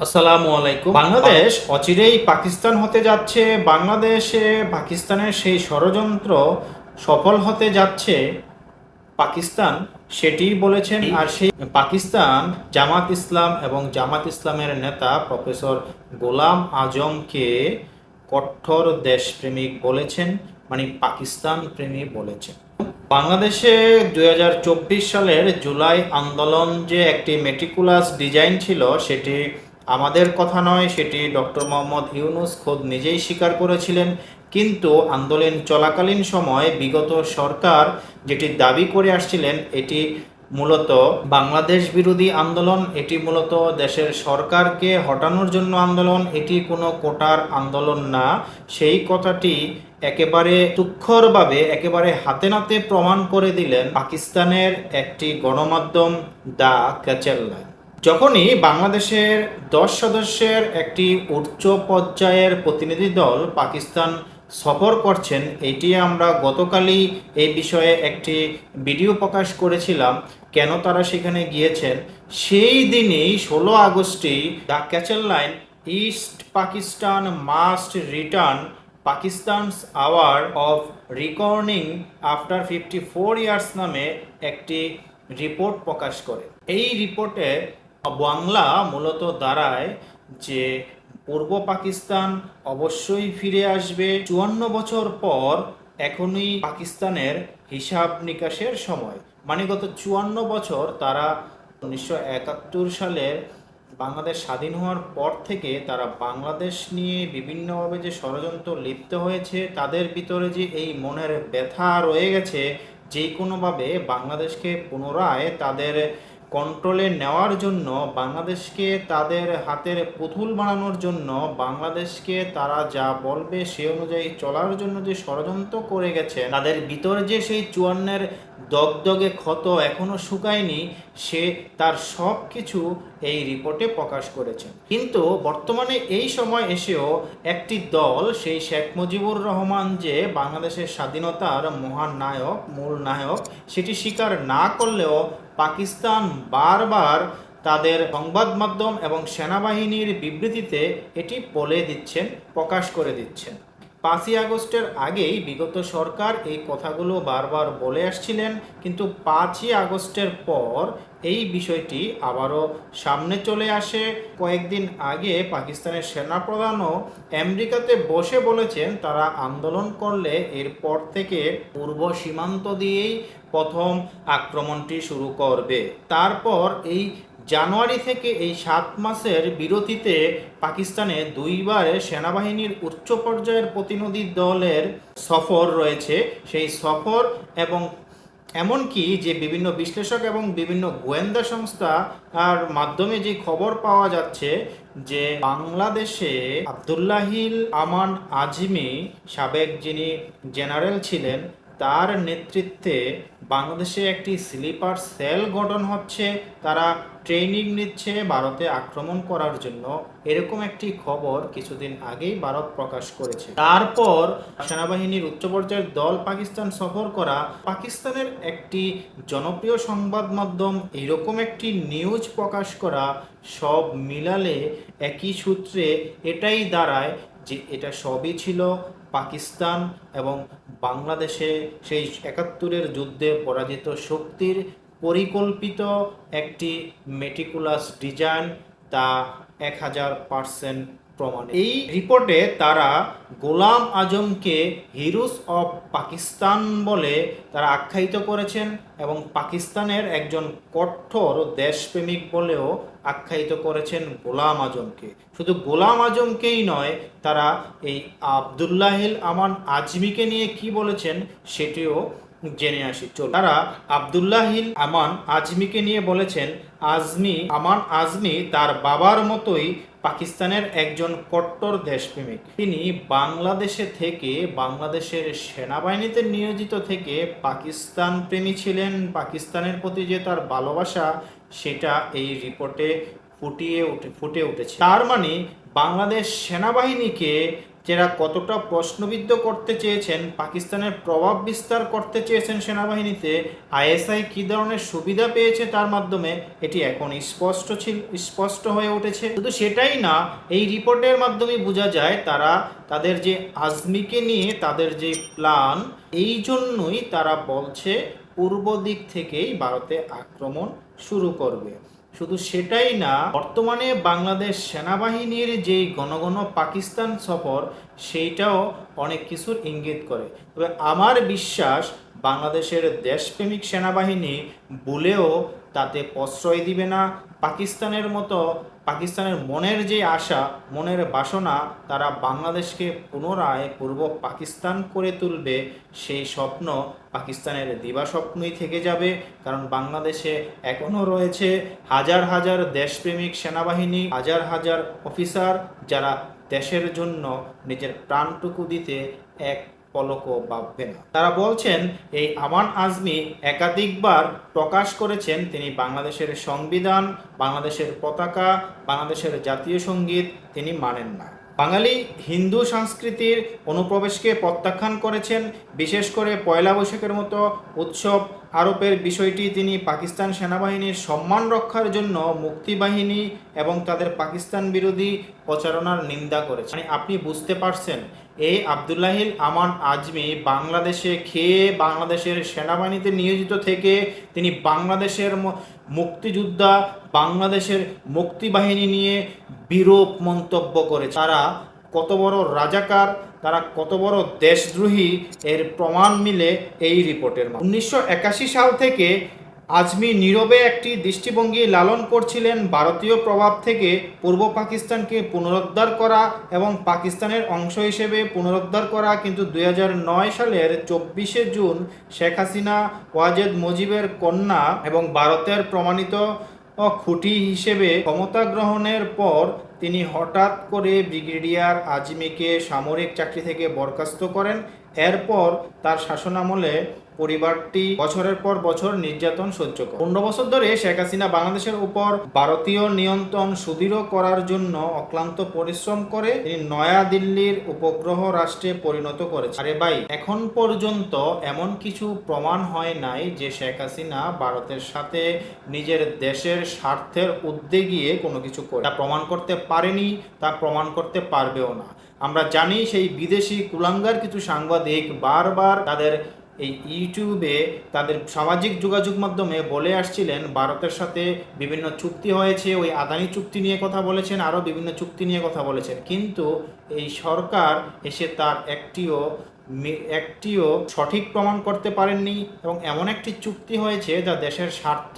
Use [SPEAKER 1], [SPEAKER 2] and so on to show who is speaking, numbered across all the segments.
[SPEAKER 1] আসসালামু আলাইকুম। বাংলাদেশ অচিরেই পাকিস্তান হতে যাচ্ছে। বাংলাদেশে পাকিস্তানের সেই ষড়যন্ত্র সফল হতে যাচ্ছে। পাকিস্তান সেটি বলেছেন। আর সেই পাকিস্তান জামাত ইসলাম এবং জামাত ইসলামের নেতা প্রফেসর গোলাম আজমকে কঠোর দেশপ্রেমিক বলেছেন মানে পাকিস্তান প্রেমী বলেছেন। বাংলাদেশে দুই হাজার চব্বিশ সালের জুলাই আন্দোলন যে একটি মেটিকুলাস ডিজাইন ছিল, সেটি আমাদের কথা নয়, সেটি ডক্টর মোহাম্মদ ইউনুস খোদ নিজেই স্বীকার করেছিলেন। কিন্তু আন্দোলন চলাকালীন সময় বিগত সরকার যেটি দাবি করে আসছিলেন, এটি মূলত বাংলাদেশ বিরোধী আন্দোলন, এটি মূলত দেশের সরকারকে হটানোর জন্য আন্দোলন, এটি কোনো কোটার আন্দোলন না। সেই কথাটি একেবারে তুক্ষরভাবে, একেবারে হাতে নাতে প্রমাণ করে দিলেন পাকিস্তানের একটি গণমাধ্যম দা ক্যাচেল্লায় যখনই বাংলাদেশের দশ সদস্যের একটি উচ্চ পর্যায়ের প্রতিনিধি দল পাকিস্তান সফর করছেন, এটি আমরা গতকালই এই বিষয়ে একটি ভিডিও প্রকাশ করেছিলাম, কেন তারা সেখানে গিয়েছেন। সেই দিনই ষোলো আগস্টই the ক্যাচেল line, east Pakistan must return Pakistan's hour of reckoning after fifty four years নামে একটি রিপোর্ট প্রকাশ করে। এই রিপোর্টে বাংলা মূলত দাঁড়ায় যে পূর্ব পাকিস্তান অবশ্যই ফিরে আসবে। চুয়ান্ন বছর পর এখনই পাকিস্তানের হিসাব নিকাশের সময়। মানে গত চুয়ান্ন বছর তারা উনিশশো একাত্তর সালের বাংলাদেশ স্বাধীন হওয়ার পর থেকে তারা বাংলাদেশ নিয়ে বিভিন্নভাবে যে ষড়যন্ত্র লিপ্ত হয়েছে, তাদের ভিতরে যে এই মনের ব্যথা রয়ে গেছে যে কোনোভাবে বাংলাদেশকে পুনরায় তাদের কন্ট্রোলে নেওয়ার জন্য বাংলাদেশকে তাদের হাতের পুতুল বানানোর জন্য বাংলাদেশকে তারা যা বলবে সে অনুযায়ী চলার জন্য যে ষড়যন্ত্র করে গেছে তাদের ভিতর যে সেই চুয়ান্নের দগদগে ক্ষত এখনও শুকায়নি, সে তার সব কিছু এই রিপোর্টে প্রকাশ করেছে। কিন্তু বর্তমানে এই সময় এসেও একটি দল, সেই শেখ মুজিবুর রহমান যে বাংলাদেশের স্বাধীনতার মহান নায়ক, মূল নায়ক, সেটি স্বীকার না করলেও পাকিস্তান বারবার তাদের সংবাদ মাধ্যম এবং সেনাবাহিনীর বিবৃতিতে এটি বলে দিচ্ছেন, প্রকাশ করে দিচ্ছেন। পাঁচই আগস্টের আগেই বিগত সরকার এই কথাগুলো বারবার বলে আসছিলেন, কিন্তু পাঁচই আগস্টের পর এই বিষয়টি আবারও সামনে চলে আসে। কয়েকদিন আগে পাকিস্তানের সেনাপ্রধানও আমেরিকাতে বসে বলেছেন, তারা আন্দোলন করলে এরপর থেকে পূর্ব সীমান্ত দিয়েই প্রথম আক্রমণটি শুরু করবে। তারপর এই জানুয়ারি থেকে এই সাত মাসের বিরতিতে পাকিস্তানে দুইবার সেনাবাহিনীর উচ্চ পর্যায়ের প্রতিনিধি দলের সফর রয়েছে। সেই সফর এবং এমনকি যে বিভিন্ন বিশ্লেষক এবং বিভিন্ন গোয়েন্দা সংস্থা আর মাধ্যমে যে খবর পাওয়া যাচ্ছে যে বাংলাদেশে আবদুল্লাহিল আমান আজমি সাবেক যিনি জেনারেল ছিলেন, তার নেতৃত্বে বাংলাদেশে একটি স্লিপার সেল গঠন হচ্ছে, তারা ট্রেনিং নিচ্ছে ভারতে আক্রমণ করার জন্য। এরকম একটি খবর কিছুদিন আগেই ভারত প্রকাশ করেছে। তারপর সেনাবাহিনীর উচ্চ পর্যায়ের দল পাকিস্তান সফর করা, পাকিস্তানের একটি জনপ্রিয় সংবাদ মাধ্যম এরকম একটি নিউজ প্রকাশ করা, সব মিলালে একই সূত্রে এটাই দাঁড়ায় যে এটা সবই ছিল পাকিস্তান এবং বাংলাদেশে সেই একাত্তরের যুদ্ধে পরাজিত শক্তির পরিকল্পিত একটি মেটিকুলাস ডিজাইন তা এক হাজার পার্সেন্ট প্রমাণ। এই রিপোর্টে তারা গোলাম আজমকে হিরোস অফ পাকিস্তান বলে তারা আখ্যায়িত করেছেন এবং পাকিস্তানের একজন কঠোর দেশপ্রেমিক বলেও আখ্যায়িত করেছেন গোলাম আজমকে। শুধু গোলাম আজমকেই নয়, তারা এই আবদুল্লাহিল আমান আজমিকে নিয়ে কি বলেছেন সেটিও জেনে আসি চল তারা আবদুল্লাহিল আমান আজমিকে নিয়ে বলেছেন, আজমি, আমান আজমি তার বাবার মতোই পাকিস্তানের একজন কট্টর দেশপ্রেমিক। তিনি বাংলাদেশে থেকে বাংলাদেশের সেনাবাহিনীতে নিয়োজিত থেকে পাকিস্তান প্রেমী ছিলেন। পাকিস্তানের প্রতি যে তার ভালোবাসা, সেটা এই রিপোর্টে ফুটিয়ে উঠে, ফুটে উঠেছে। তার মানে বাংলাদেশ সেনাবাহিনীকে যারা কতটা প্রশ্নবিদ্ধ করতে চেয়েছেন, পাকিস্তানের প্রভাব বিস্তার করতে চেয়েছেন সেনাবাহিনীতে, আইএসআই কী ধরনের সুবিধা পেয়েছে তার মাধ্যমে, এটি এখন স্পষ্ট ছিল, স্পষ্ট হয়ে উঠেছে। শুধু সেটাই না, এই রিপোর্টের মাধ্যমে বোঝা যায় তারা তাদের যে আজমিকে নিয়ে তাদের যে প্ল্যান, এই জন্যই তারা বলছে, পূর্ব দিক থেকেই ভারতে আক্রমণ শুরু করবে। শুধু সেটাই না, বর্তমানে বাংলাদেশ সেনাবাহিনীর যেই গণগণ পাকিস্তান সফর, সেইটাও অনেক কিছুর ইঙ্গিত করে। তবে আমার বিশ্বাস, বাংলাদেশের দেশপ্রেমিক সেনাবাহিনী বলেও তাতে প্রশ্রয় দিবে না। পাকিস্তানের মতো, পাকিস্তানের মনের যে আশা, মনের বাসনা, তারা বাংলাদেশকে পুনরায় পূর্ব পাকিস্তান করে তুলবে, সেই স্বপ্ন পাকিস্তানের দিবাস্বপ্নই থেকে যাবে, কারণ বাংলাদেশে এখনও রয়েছে হাজার হাজার দেশপ্রেমিক সেনাবাহিনী, হাজার হাজার অফিসার যারা দেশের জন্য নিজের প্রাণটুকু দিতে এক পলকও ভাববে না। তারা বলছেন, এই আমান আজমি একাধিকবার প্রকাশ করেছেন, তিনি বাংলাদেশের সংবিধান, বাংলাদেশের পতাকা, বাংলাদেশের জাতীয় সংগীত, তিনি মানেন না। বাঙালি হিন্দু সংস্কৃতির অনুপ্রবেশকে প্রত্যাখ্যান করেছেন বিশেষ করে পয়লা বৈশাখের মতো উৎসব আরোপের বিষয়টি তিনি পাকিস্তান সেনাবাহিনীর সম্মান রক্ষার জন্য মুক্তিবাহিনী এবং তাদের পাকিস্তান বিরোধী প্রচারণার নিন্দা করেছেন। মানে আপনি বুঝতে পারছেন এই আবদুল্লাহিল আমান আজমি বাংলাদেশে খেয়ে বাংলাদেশের সেনাবাহিনীতে নিয়োজিত থেকে তিনি বাংলাদেশের মুক্তিযোদ্ধা, বাংলাদেশের মুক্তিবাহিনী নিয়ে বিরূপ মন্তব্য করে তারা কত বড় রাজাকার তারা কত বড় দেশদ্রোহী এর প্রমাণ মিলে এই রিপোর্টের উনিশশো একাশি সাল থেকে আজমি নীরবে একটি দৃষ্টিভঙ্গি লালন করছিলেন ভারতীয় প্রভাব থেকে পূর্ব পাকিস্তানকে পুনরুদ্ধার করা এবং পাকিস্তানের অংশ হিসেবে পুনরুদ্ধার করা, কিন্তু দু হাজার নয় সালের চব্বিশে জুন শেখ হাসিনা, ওয়াজেদ মুজিবের কন্যা এবং ভারতের প্রমাণিত খুঁটি হিসেবে ক্ষমতা গ্রহণের পর তিনি হঠাৎ করে ব্রিগেডিয়ার আজমিকে সামরিক চাকরি থেকে বরখাস্ত করেন এরপর তার শাসনামলে পরিবারটি বছরের পর বছর নির্যাতন সহ্য করে। পনেরো বছর ধরে শেখ হাসিনা বাংলাদেশের উপর ভারতীয় নিয়ন্ত্রণ সুদৃঢ় করার জন্য অক্লান্ত পরিশ্রম করে তিনি নয়া দিল্লির উপগ্রহ রাষ্ট্রে পরিণত করেছে আরে ভাই, এখন পর্যন্ত এমন কিছু প্রমাণ হয় নাই যে শেখ হাসিনা ভারতের সাথে নিজের দেশের স্বার্থের ঊর্ধ্বে গিয়ে কোনো কিছু করে। তা প্রমাণ করতে পারেনি, তা প্রমাণ করতে পারবেও না। আমরা জানি সেই বিদেশি কুলাঙ্গার কিছু সাংবাদিক বারবার তাদের এই ইউটিউবে তাদের সামাজিক যোগাযোগ মাধ্যমে বলে আসছিলেন, ভারতের সাথে বিভিন্ন চুক্তি হয়েছে, ওই আদানি চুক্তি নিয়ে কথা বলেছেন, আরও বিভিন্ন চুক্তি নিয়ে কথা বলেছেন। কিন্তু এই সরকার এসে তার একটিও একটিও সঠিক প্রমাণ করতে পারেননি এবং এমন একটি চুক্তি হয়েছে যা দেশের স্বার্থ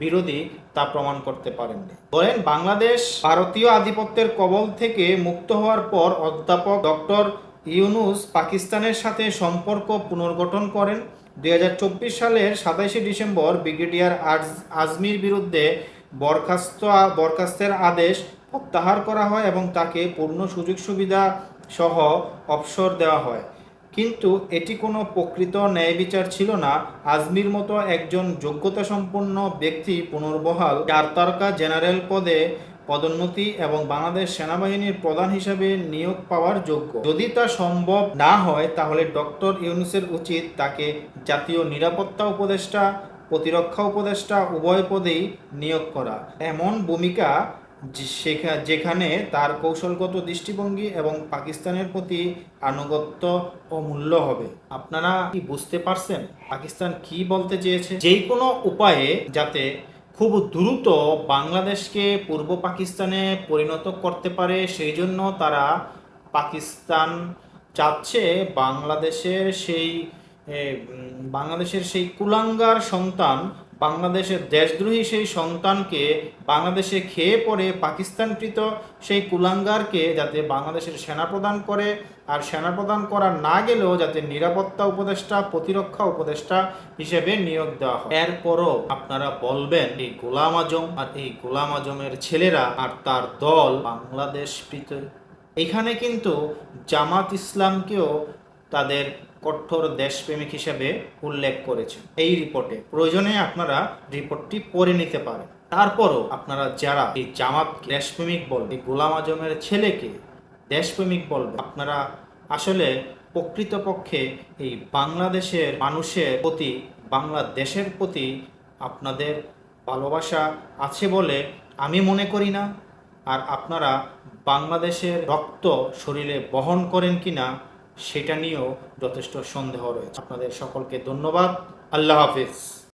[SPEAKER 1] বিরোধী তা প্রমাণ করতে পারেননি। বলেন, বাংলাদেশ ভারতীয় আধিপত্যের কবল থেকে মুক্ত হওয়ার পর অধ্যাপক ডক্টর ইউনুস পাকিস্তানের সাথে সম্পর্ক পুনর্গঠন করেন। দু হাজার চব্বিশ সালের সাতাইশে ডিসেম্বর ব্রিগেডিয়ার আজ- আজমির বিরুদ্ধে বরখাস্ত, বরখাস্তের আদেশ প্রত্যাহার করা হয় এবং তাকে পূর্ণ সুযোগ সুবিধা সহ অবসর দেওয়া হয়। কিন্তু এটি কোনো প্রকৃত ন্যায় বিচার ছিল না। আজমির মতো একজন যোগ্যতা সম্পন্ন ব্যক্তি পুনর্বহাল চার তারকা জেনারেল পদে পদোন্নতি এবং বাংলাদেশ সেনাবাহিনীর প্রধান হিসাবে নিয়োগ পাওয়ার যোগ্য। যদি তা সম্ভব না হয়, তাহলে ডক্টর ইউনুসের উচিত তাকে জাতীয় নিরাপত্তা উপদেষ্টা, প্রতিরক্ষা উপদেষ্টা উভয় পদেই নিয়োগ করা। এমন ভূমিকা যেখানে তার কৌশলগত দৃষ্টিভঙ্গি এবং পাকিস্তানের প্রতি আনুগত্য অমূল্য হবে। আপনারা কি বুঝতে পারছেন পাকিস্তান কি বলতে চেয়েছে? যে কোনো উপায়ে যাতে খুব দ্রুত বাংলাদেশকে পূর্ব পাকিস্তানে পরিণত করতে পারে, সেই জন্য তারা পাকিস্তান চাচ্ছে বাংলাদেশের সেই বাংলাদেশের সেই কুলাঙ্গার সন্তান বাংলাদেশের দেশদ্রোহী সেই সন্তানকে বাংলাদেশে খেয়ে পড়ে পাকিস্তানকৃত সেই কুলাঙ্গারকে যাতে বাংলাদেশের সেনা প্রদান করে। আর সেনা প্রদান করা না গেলেও যাতে নিরাপত্তা উপদেষ্টা, প্রতিরক্ষা উপদেষ্টা হিসেবে নিয়োগ দেওয়া হয়। এরপরও আপনারা বলবেন, এই গোলাম আজম আর এই গোলাম আজমের ছেলেরা আর তার দল বাংলাদেশ এখানে কিন্তু জামাত ইসলামকেও তাদের কঠোর দেশপ্রেমিক হিসেবে উল্লেখ করেছে এই রিপোর্টে প্রয়োজনে আপনারা রিপোর্টটি পড়ে নিতে পারেন। তারপরও আপনারা যারা এই জামাত দেশপ্রেমিক বল এই গোলাম আজমের ছেলেকে দেশপ্রেমিক বলবেন আপনারা আসলে প্রকৃতপক্ষে এই বাংলাদেশের মানুষের প্রতি, বাংলাদেশের প্রতি আপনাদের ভালোবাসা আছে বলে আমি মনে করি না। আর আপনারা বাংলাদেশের রক্ত শরীরে বহন করেন কিনা সেটা নিয়েও যথেষ্ট সন্দেহ রয়েছে। আপনাদের সকলকে ধন্যবাদ। আল্লাহ হাফিজ।